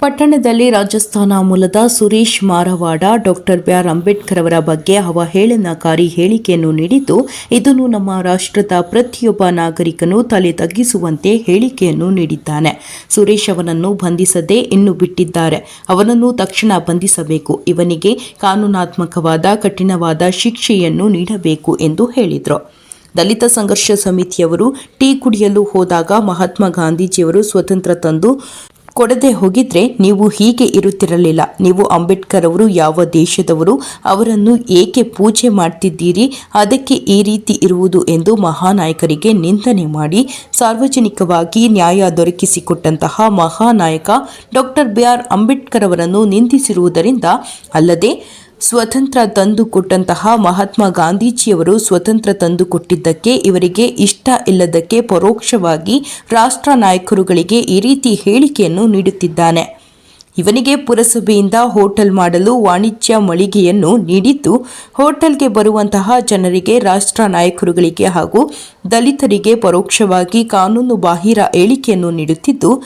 ಪಟ್ಟಣದಲ್ಲಿ ರಾಜಸ್ಥಾನ ಮೂಲದ Suresh Marwad, doctor B R Ambedkar ಅವರ ಬಗ್ಗೆ ಅವಹೇಳನಕಾರಿ ಹೇಳಿಕೆಯನ್ನು ನೀಡಿದ್ದು, ಇದನ್ನು ನಮ್ಮ ರಾಷ್ಟ್ರದ ಪ್ರತಿಯೊಬ್ಬ ನಾಗರಿಕನು ತಲೆ ತಗ್ಗಿಸುವಂತೆ ಹೇಳಿಕೆಯನ್ನು ನೀಡಿದ್ದಾನೆ. ಸುರೇಶ್ ಅವನನ್ನು ಬಂಧಿಸದೇ ಇನ್ನು ಬಿಟ್ಟಿದ್ದಾರೆ. ಅವನನ್ನು ತಕ್ಷಣ ಬಂಧಿಸಬೇಕು. ಇವನಿಗೆ ಕಾನೂನಾತ್ಮಕವಾದ, ಕಠಿಣವಾದ ಶಿಕ್ಷೆಯನ್ನು ನೀಡಬೇಕು ಎಂದು ಹೇಳಿದರು. ದಲಿತ ಸಂಘರ್ಷ ಸಮಿತಿಯವರು ಟೀ ಕುಡಿಯಲು ಹೋದಾಗ ಮಹಾತ್ಮ ಗಾಂಧೀಜಿಯವರು ಸ್ವತಂತ್ರ ತಂದು ಕೊಡದೆ ಹೋಗಿದ್ರೆ ನೀವು ಹೀಗೆ ಇರುತ್ತಿರಲಿಲ್ಲ. ನೀವು ಅಂಬೇಡ್ಕರ್ ಅವರು ಯಾವ ದೇಶದವರು, ಅವರನ್ನು ಏಕೆ ಪೂಜೆ ಮಾಡ್ತಿದ್ದೀರಿ, ಅದಕ್ಕೆ ಈ ರೀತಿ ಇರುವುದು ಎಂದು ಮಹಾನಾಯಕರಿಗೆ ನಿಂದನೆ ಮಾಡಿ ಸಾರ್ವಜನಿಕವಾಗಿ ನ್ಯಾಯ ದೊರಕಿಸಿಕೊಟ್ಟಂತಹ ಮಹಾನಾಯಕ ಡಾಕ್ಟರ್ ಬಿ ಆರ್ ಅಂಬೇಡ್ಕರ್ ಅವರನ್ನು ನಿಂದಿಸಿರುವುದರಿಂದ ಅಲ್ಲದೆ ಸ್ವತಂತ್ರ ತಂದುಕೊಟ್ಟಂತಹ ಮಹಾತ್ಮ ಗಾಂಧೀಜಿಯವರು ಸ್ವತಂತ್ರ ತಂದುಕೊಟ್ಟಿದ್ದಕ್ಕೆ ಇವರಿಗೆ ಇಷ್ಟ ಇಲ್ಲದಕ್ಕೆ ಪರೋಕ್ಷವಾಗಿ ರಾಷ್ಟ್ರ ನಾಯಕರುಗಳಿಗೆ ಈ ರೀತಿ ಹೇಳಿಕೆಯನ್ನು ನೀಡುತ್ತಿದ್ದಾನೆ. ಇವನಿಗೆ ಪುರಸಭೆಯಿಂದ ಹೋಟೆಲ್ ಮಾಡಲು ವಾಣಿಜ್ಯ ಮಳಿಗೆಯನ್ನು ನೀಡಿದ್ದು, ಹೋಟೆಲ್ಗೆ ಬರುವಂತಹ ಜನರಿಗೆ, ರಾಷ್ಟ್ರ ನಾಯಕರುಗಳಿಗೆ ಹಾಗೂ ದಲಿತರಿಗೆ ಪರೋಕ್ಷವಾಗಿ ಕಾನೂನು ಬಾಹಿರ ಹೇಳಿಕೆಯನ್ನು ನೀಡುತ್ತಿದ್ದು,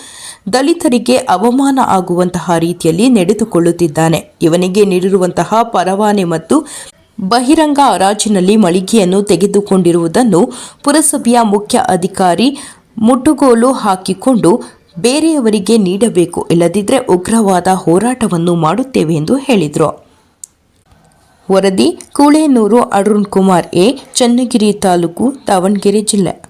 ದಲಿತರಿಗೆ ಅವಮಾನ ಆಗುವಂತಹ ರೀತಿಯಲ್ಲಿ ನಡೆದುಕೊಳ್ಳುತ್ತಿದ್ದಾನೆ. ಇವನಿಗೆ ನೀಡಿರುವಂತಹ ಪರವಾನೆ ಮತ್ತು ಬಹಿರಂಗ ಹರಾಜಿನಲ್ಲಿ ಮಳಿಗೆಯನ್ನು ತೆಗೆದುಕೊಂಡಿರುವುದನ್ನು ಪುರಸಭೆಯ ಮುಖ್ಯ ಅಧಿಕಾರಿ ಮುಟ್ಟುಗೋಲು ಹಾಕಿಕೊಂಡು ಬೇರೆಯವರಿಗೆ ನೀಡಬೇಕು ಇಲ್ಲದಿದ್ದರೆ ಉಗ್ರವಾದ ಹೋರಾಟವನ್ನು ಮಾಡುತ್ತೇವೆ ಎಂದು ಹೇಳಿದರು. ವರದಿ, ಕೂಳೇನೂರು ಅರುಣ್ ಕುಮಾರ್ ಎ, ಚನ್ನಗಿರಿ ತಾಲೂಕು ದಾವಣಗೆರೆ ಜಿಲ್ಲೆ.